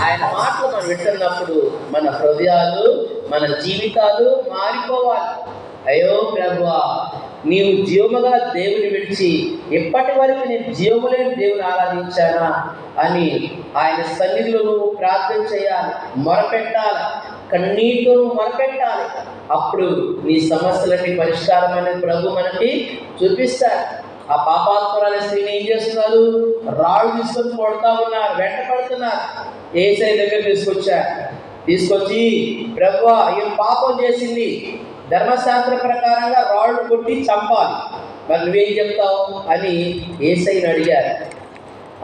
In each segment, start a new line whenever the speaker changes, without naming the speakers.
ఆయన మాటలు మనం వింటున్నప్పుడు మన హృదయాలు మన జీవితాలు మారిపోవాలి. అయ్యో ప్రభువా నీవు జీవముగా దేవుని విడిచి ఎప్పటి వరకు నేను జీవములేని దేవుని ఆరాధించానా అని ఆయన సన్నిధిలో నువ్వు ప్రార్థన చేయాలి మొరపెట్టాలి కన్నీటితో నువ్వు మొరపెట్టాలి. అప్పుడు నీ సమస్యలకి పరిష్కారం అనేది ప్రభు మనకి చూపిస్తారు ఆ పాపాత్మరాల స్త్రీని ఏం చేస్తున్నారు? రాళ్ళు తీసుకొని కొడతా ఉన్నారు వెంట పడుతున్నారు. ఏసై దగ్గర తీసుకొచ్చారు. తీసుకొచ్చి ప్రభు ఏం పాపం చేసింది. ధర్మశాస్త్ర ప్రకారంగా రాళ్ళు కొట్టి చంపాలి. మరి నువ్వేం చెప్తావు అని ఏసైని అడిగారు.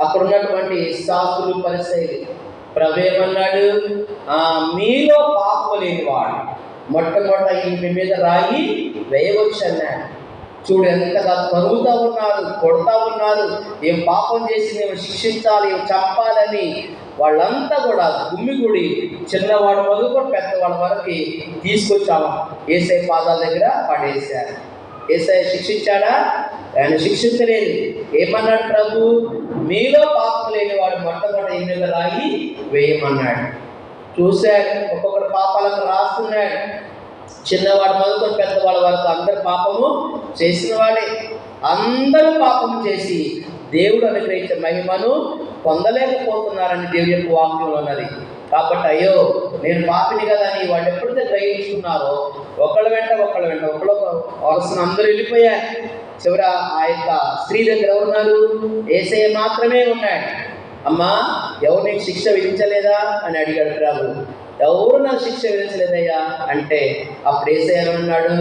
అక్కడ ఉన్నటువంటి శాస్త్రులు పరిశైలి ప్రభేమన్నాడు ఆ, మీలో పాపం లేనివాడు మొట్టమొదట ఇంటి మీద రాయి వేయవచ్చు అన్నాడు. చూడు ఎంతగా తరుగుతూ ఉన్నారు కొడతా ఉన్నారు ఏం పాపం చేసి మేము శిక్షించాలి ఏం చంపాలని వాళ్ళంతా కూడా గుమ్మిగూడి చిన్నవాడు మొదలుకొని పెద్దవాళ్ళ వరకు తీసుకొచ్చాము. ఏసై పాదాల దగ్గర పడేశారు. ఏసై శిక్షించాడా? ఆయన శిక్షించలేదు. ఏమన్నాడు ప్రభు? మీలో పాపం లేని వాడు మొట్టమొదటి ఎన్నిక రాయి వేయమన్నాడు. చూశాడు ఒక్కొక్కరు పాపాలకు రాస్తున్నాడు. చిన్నవాడు మొదలుకొని పెద్దవాళ్ళ వరకు అందరు పాపము చేసిన వాడే. అందరూ పాపము చేసి దేవుడు అనుగ్రహించే మహిమను పొందలేకపోతున్నారని దేవుడి యొక్క వాక్యంలో ఉన్నది. కాబట్టి అయ్యో నేను పాపిని కదా అని వాళ్ళు ఎప్పుడైతే గ్రహించుకున్నారో ఒకళ్ళ వెంట ఒకళ్ళ వెంట ఒకళ్ళు వరుసను అందరూ వెళ్ళిపోయారు. చివర ఆ యొక్క స్త్రీ దగ్గర ఎవరున్నారు ఏసయ్య మాత్రమే ఉన్నాడు. అమ్మా ఎవరు నీకు శిక్ష విధించలేదా? అని అడిగాడు రాము ఎవరు నాకు శిక్ష విధించలేదయ్యా? అంటే అప్పుడు ఏసయ్య ఉన్నాడు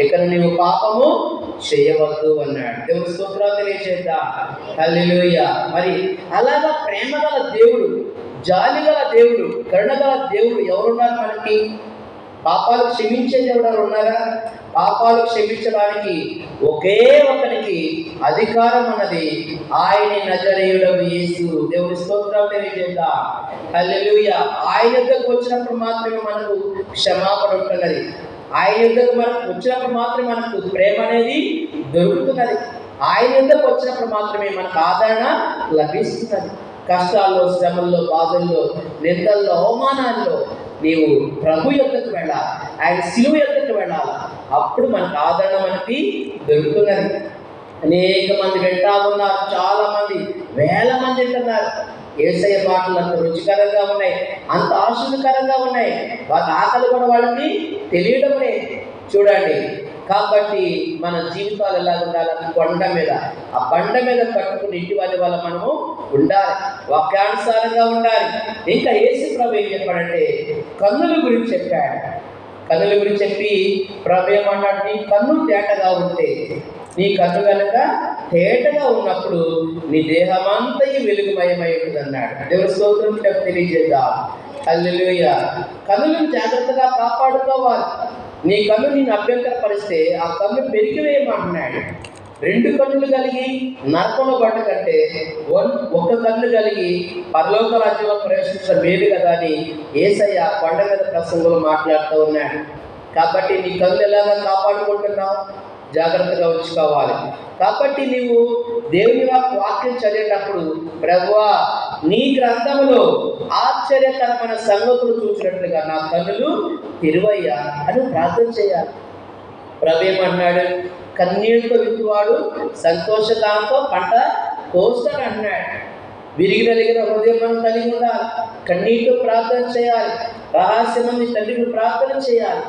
ఇక్కడ నీవు పాపము చేయవద్దు అన్నాడు. దేవుడు స్తోత్రాలు చేద్దా? హల్లెలూయా. మరి అలాగా ప్రేమ గల దేవుడు జాలి గల దేవుడు కరుణ గల దేవుడు ఎవరున్నారు మనకి? పాపాలు క్షమించే దేవుడు ఉన్నారా? పాపాలు క్షమించడానికి ఒకే ఒకరికి అధికారం అన్నది ఆయన నజరేయుడము యేసు. దేవుని స్తోత్రం తెలియజేద్దా? హల్లెలూయా. ఆయన యొక్కకు వచ్చినప్పుడు మాత్రమే మనకు క్షమాపణ ఉంటున్నది. ఆయన యుద్ధకు మనకు వచ్చినప్పుడు మాత్రమే మనకు ప్రేమ అనేది దొరుకుతున్నది. ఆయన యుద్ధకు వచ్చినప్పుడు మాత్రమే మనకు ఆదరణ లభిస్తున్నది. కష్టాల్లో శ్రమల్లో బాధల్లో నిందల్లో అవమానాల్లో నీవు ప్రభు యొక్కకు వెళ్ళాలి. ఆయన శిలువ యొక్కకు వెళ్ళాలి. అప్పుడు మనకు ఆదరణ మనకి దొరుకుతున్నది. అనేక మంది వింటా ఉన్నారు చాలా మంది వేల మంది వింటున్నారు ఏసయ పాటలు అంత రుచికరంగా ఉన్నాయి అంత ఆశీర్వకరంగా ఉన్నాయి. వాటి ఆకలి కూడా వాళ్ళకి తెలియడమే చూడండి. కాబట్టి మన జీవితాలు ఎలా ఉండాలి కొండ మీద ఆ బండ మీద కట్టుకుని ఇంటి వాళ్ళ వల్ల మనము ఉండాలి వాక్యానుసారంగా ఉండాలి. ఇంకా ఏసు ప్రభు ఏం చెప్పాడంటే కన్నుల గురించి చెప్పాడు. కన్నుల గురించి చెప్పి ప్రభు ఏమన్నాడు నీ కన్ను తేటగా ఉంటే నీ కన్ను కనుక తేటగా ఉన్నప్పుడు నీ దేహమంతయు వెలుగుమయమై ఉంటుంది అన్నాడు దేవుని స్తోత్రం చెప్పి తెలియజేద్దాం. హల్లెలూయ. కన్నులను జాగ్రత్తగా కాపాడుకోవాలి. నీ కన్ను నేను అభ్యంతరపరిస్తే ఆ కన్ను పెరిగివేయమంటున్నాడు. రెండు కన్నులు కలిగి నరకంలో పడ్డ కంటే వన్ ఒక కన్ను కలిగి పరలోక రాజ్యంలో ప్రవేశించడం మేలు కదా అని ఏసయ్య కొండ మీద ప్రసంగంలో మాట్లాడుతూ ఉన్నాడు. కాబట్టి నీ కన్నులు ఎలాగా కాపాడుకుంటున్నావు? జాగ్రత్తగా ఉంచుకోవాలి. కాబట్టి నీవు దేవుని వాక్ వాక్యం చదివేటప్పుడు ప్రభువా నీ గ్రంథంలో ఆశ్చర్యకరమైన సంగతులు చూసినట్లుగా నా కన్నులు తిరువయ్యా అని ప్రార్థన చేయాలి. ప్రభు ఏమన్నాడు కన్నీళ్ళతో విత్తువాడు సంతోషదాంతో పంట కోస్తాడు అన్నాడు. విరిగి హృదయం మనం కలిగి ఉండాలి కన్నీటితో ప్రార్థన చేయాలి. రహస్యమంది తల్లిని ప్రార్థన చేయాలి.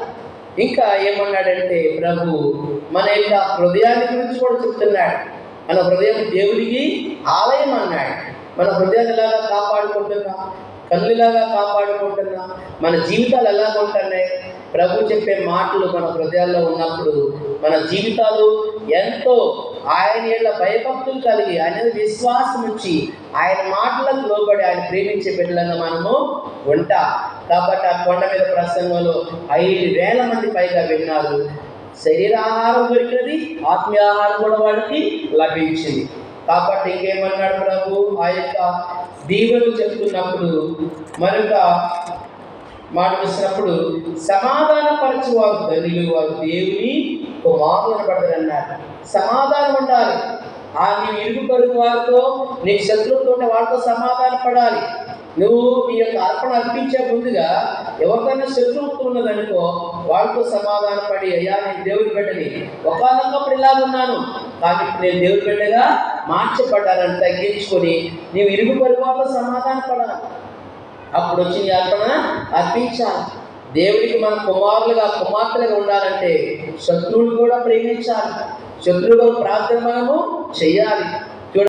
ఇంకా ఏమన్నాడంటే ప్రభు మన యొక్క హృదయాన్ని గురించి కూడా చెప్తున్నాడు. మన హృదయం దేవుడికి ఆలయం అన్నాడు. మన హృదయాన్ని ఎలాగా కాపాడుకుంటున్నా? కళ్ళులాగా కాపాడుకుంటున్నా? మన జీవితాలు ఎలా ఉంటున్నాయి ప్రభు చెప్పే మాటలు మన హృదయాల్లో ఉన్నప్పుడు మన జీవితాలు ఎంతో ఆయన ఏళ్ళ భయభక్తులు కలిగి ఆయన విశ్వాసం ఉంచి ఆయన మాటలకు లోబడి ఆయన ప్రేమించే బిడ్డలంగా మనము ఉంటా. కాబట్టి ఆ కొండ మీద ప్రసంగంలో ఐదు వేల మంది పైగా విన్నారు. శరీరాహారం దొరికినది ఆత్మీయ ఆహారం కూడా వాడికి లభించింది. కాబట్టి ఇంకేమన్నాడు ప్రభు? ఆ యొక్క దీవెలు చెప్తున్నప్పుడు మరొక మాట చూసినప్పుడు సమాధానపరచు వారు ధనులు వారు దేవుని కుమారులు అనబడతారు సమాధానం ఉండాలి. ఆ నీ ఇరుగు పరుగు వారితో నీ శత్రువుతో వారితో సమాధాన పడాలి నువ్వు నీ యొక్క అర్పణ అర్పించే ముందుగా ఎవరికైనా శత్రువుతో ఉన్నదనుకో వాళ్ళతో సమాధాన పడి అయ్యా నేను దేవుడి బిడ్డని ఒకనొకప్పుడు ఇలాగున్నాను కానీ నేను దేవుడి బిడ్డగా మార్చబడ్డానని తగ్గించుకొని నీవు ఇరుగు పరుగు వారితో సమాధాన పడాలి అప్పుడు వచ్చి నీ అర్పణ అర్పించాలి దేవుడికి మన కుమారులుగా కుమార్తెలుగా ఉండాలంటే శత్రువులు కూడా ప్రేమించాలి. శత్రువులు ప్రార్థన మనము చేయాలి.